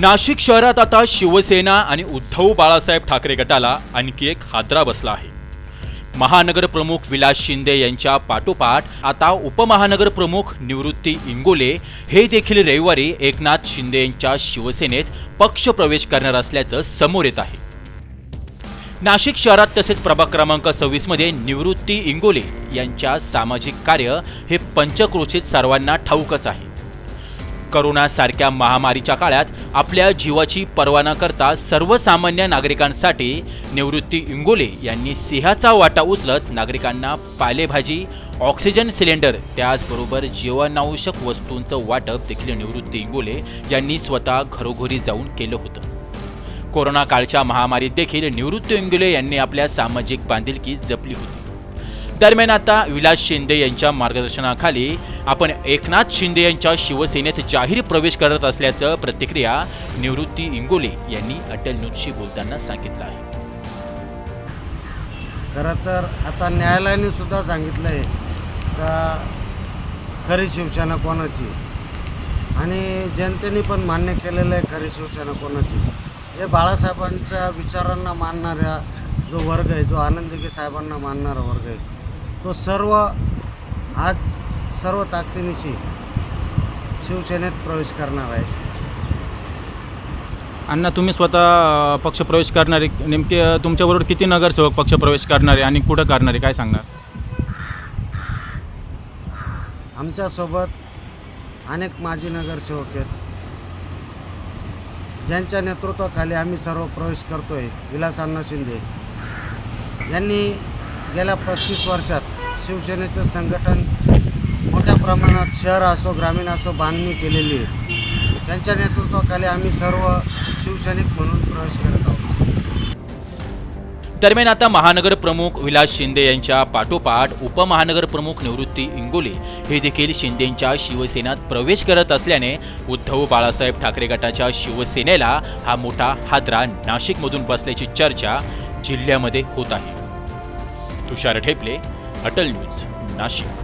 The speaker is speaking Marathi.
नाशिक शहरात आता शिवसेना आणि उद्धव बाळासाहेब ठाकरे गटाला आणखी एक हादरा बसला आहे. महानगर प्रमुख विलास शिंदे यांच्या पाठोपाठ आता उपमहानगर प्रमुख निवृत्ती इंगोले हे देखील रविवारी एकनाथ शिंदे यांच्या शिवसेनेत पक्ष प्रवेश करणार असल्याचं समोर येत आहे. नाशिक शहरात तसेच प्रभाग क्रमांक सव्वीसमध्ये निवृत्ती इंगोले यांच्या सामाजिक कार्य हे पंचक्रोशीत सर्वांना ठाऊकच आहे. करोनासारख्या महामारीच्या काळात आपल्या जीवाची पर्वा न करता सर्वसामान्य नागरिकांसाठी निवृत्ती इंगोले यांनी सिंहाचा वाटा उचलत नागरिकांना पालेभाजी ऑक्सिजन सिलेंडर त्याचबरोबर जीवनावश्यक वस्तूंचं वाटप देखील निवृत्ती इंगोले यांनी स्वतः घरोघरी जाऊन केलं होतं. कोरोना काळच्या महामारीत देखील निवृत्ती इंगोले यांनी आपल्या सामाजिक बांधिलकी जपली होती. दरम्यान आता विलास शिंदे यांच्या मार्गदर्शनाखाली आपण एकनाथ शिंदे यांच्या शिवसेनेत जाहीर प्रवेश करत असल्याचं प्रतिक्रिया निवृत्ती इंगोले यांनी अटल न्यूजशी बोलताना सांगितलं आहे. खरं तर आता न्यायालयाने सुद्धा सांगितलं आहे का खरी शिवसेना कोणाची? आणि जनतेने पण मान्य केलेलं आहे खरी शिवसेना कोणाची? हे बाळासाहेबांच्या विचारांना मानणाऱ्या जो वर्ग आहे जो आनंदगी साहेबांना मानणारा वर्ग आहे तो सर्व आज सर्व ताकदीनिशी शिवसेनेत प्रवेश करणार आहे. अण्णा तुम्ही स्वतः अ, पक्षप्रवेश करणारे नेमके तुमच्याबरोबर किती नगरसेवक पक्षप्रवेश करणारे आणि कुठं करणारे काय सांगणार? आमच्यासोबत अनेक माजी नगरसेवक आहेत. ज्यांच्या नेतृत्वाखाली आम्ही सर्व प्रवेश करतो आहे विलास अण्णा शिंदे. यांनी गेल्या पस्तीस वर्षात शिवसेनेचं संघटन मोठ्या प्रमाणात शहर असो ग्रामीण असो बांधणी केलेली आहे. त्यांच्या नेतृत्वाखाली आम्ही सर्व शिवसैनिक म्हणून प्रवेश करत आहोत. दरम्यान आता महानगर प्रमुख विलास शिंदे यांच्या पाठोपाठ उपमहानगर प्रमुख निवृत्ती इंगोले हे देखील शिंदेंच्या शिवसेनेत प्रवेश करत असल्याने उद्धव बाळासाहेब ठाकरे गटाच्या शिवसेनेला हा मोठा हादरा नाशिकमधून बसल्याची चर्चा जिल्ह्यामध्ये होत आहे. तुषार ठेपले अटल न्यूज नाशिक.